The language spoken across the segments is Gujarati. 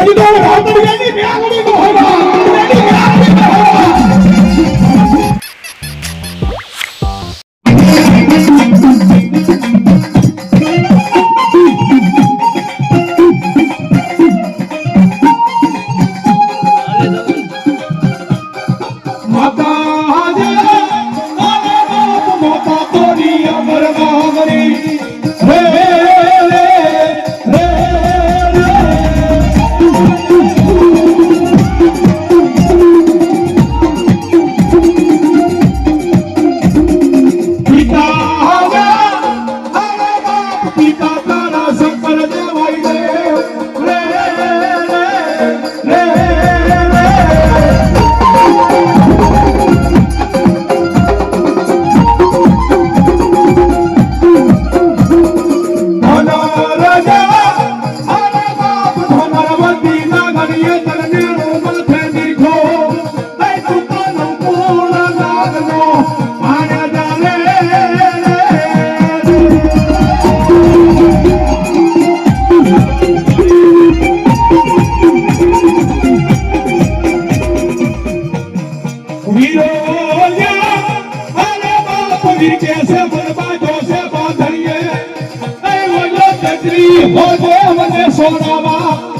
Ele não é વગર સોના બાપ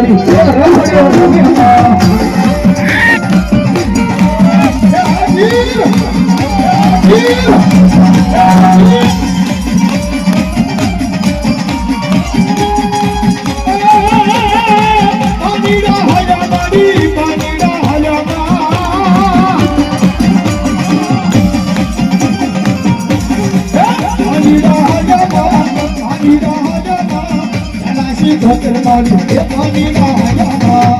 말이 흘러버립니다 Yeah! ભજન મારી એ પાણી ના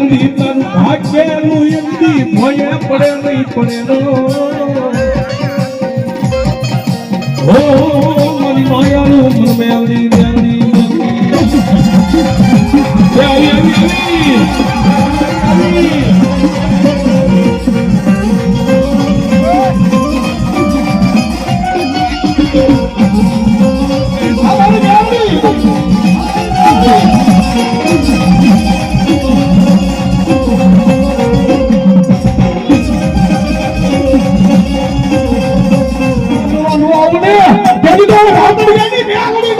દીકરી તન ભાગ્યનું ઈંડી ભોયે પડે નહીં પડે નો ઓ મારી માયાનું મન મેલી મેલી આવી આવી આવી 到了草丛到了烟蒂别拉我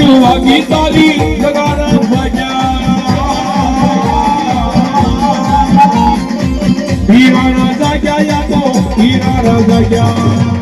તેવા ગીતાની જગાના ભજ્યા હીરા રાજા ગયા તો હીરા રાજા ગયા